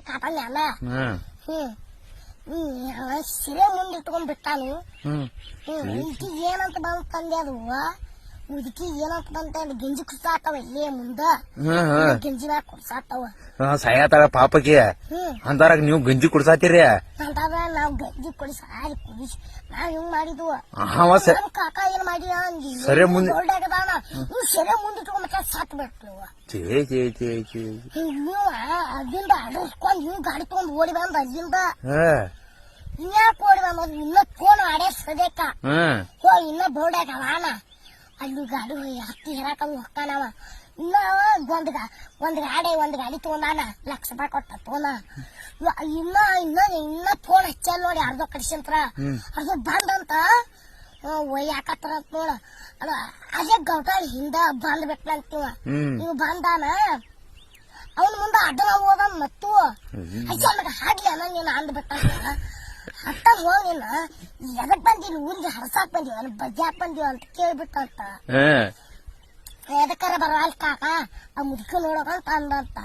ಕಾತಾನೆ ಅಲ್ಲ ಹ್ಮ್. ಹ್ಮ್ ಸಿರೆ ಮುಂದೆ ಇಟ್ಕೊಂಡ್ ಬಿಟ್ಟಾನು. ಹ್ಮ್. ಹ್ಮ್ ಏನಂತ ಬಂತಂದೆ ತಂದೆ ಅದು? ಇದಕ್ಕೆ ಏನಂತ ಬಂತ ಗಿಂಜಿ ಕುಡ್ಸಾತಾವ ಇಲ್ಲೇ ಮುಂದ. ಹ್ಮ್ ಹ್ಮ್. ಗಿಂಜಿ ಮ್ಯಾಗ ಕುಡ್ಸಾತಾವ ಸಾಯತಾಳ ಪಾಪಕ್ಕೆ ಹ್ಮ್. ಅಂತಾರ ನೀವು ಗಂಜಿ ಕುಡ್ಸಾತೀರಿ? ಅಂತಾರ ನಾವ್ ಗಂಜಿ ಕುಡಿಸ ಕುಡಿಸಿ. ನಾವ್ ಹಿಂಗ್ ಮಾಡಿದ್ವು? ಕಾಕ ಏನ್ ಮಾಡಿದ ಸರಿ ಮುಂದೆ- ಸೆರೆ ಮುಂದೆ ಇಟ್ಕೊಂಡ್ ಸತ್ ಬಿಟ್ಲು ಚೇ ಚೇ ಚೇ ಚೇ ಹಿಂಗ್ ನೀವು ಅಲ್ಲಿಂದ ಅಡಸ್ಕೊಂಡ್ ಹಿಂಗ್ ಗಾಡಿ ತಗೊಂಡ್ ಓಡಿ ಬಂದ ಅಲ್ಲಿಂದ. ಇನ್ಯಾಕ್ ಓಡಿ ಬಂದ? ಇನ್ನ ಫೋನ್ ಆಡೇ ಸದೇಕ ಹೋ ಇನ್ನ ಬೋರ್ಡಾಗ ಅವಾನ ಅಲ್ಲಿ ಗಾಡಿ ಹತ್ತಿ ಹೇರಾಕಂದ್ ಹೋಗ್ತಾನವ ಇನ್ನ ಒಂದ್ ಒಂದ್ ಗಾಡಿ ಒಂದ್ ಗಾಡಿ ತಗೊಂಡಾನ ಲಕ್ಷ ರೂಪಾಯಿ ಕೊಟ್ಟ ತಗೊಂಡ ಇನ್ನ ಇನ್ನ ಇನ್ನ ಫೋನ್ ಹಚ್ಚಲ್ ನೋಡಿ ಅರ್ಧ ಕಡಿಸಂತ್ರ. ಅರ್ಧ ಬಂದಂತ ಒಯ್ಯಾಕತ್ರ ಅಂತ ನೋಡ. ಅದ ಅದೇ ಗೌಟಾಳಿ ಹಿಂದ ಬಂದ್ ನೀವು ಬಂದಾನ ಅವನ ಮುಂದೆ ಅಡ್ಡ ಹೋದ ಮತ್ತು ಅಜ್ಜ ಹಾಡ್ಲಿ ಅನ್ನ ನೀನು ಅಂದ್ಬಿಟ್ಟ ಅಟ್ಟ ಹೋಗಿನ ಎದಕ್ ಬಂದಿಲ್ಲ ಊರಿಗೆ ಹರ್ಸಾಕ್ ಬಂದೀವ ಅಲ್ಲಿ ಬಜ್ಜಾಕ್ ಬಂದೀವ ಅಂತ ಕೇಳ್ಬಿಟ್ಟ ಅಂತ ಎದಕ್ಕಾರ ಬರವಲ್ ಕಾಕ ಆ ಮುದುಕ ನೋಡಕಂತ ಅಂದಂತ.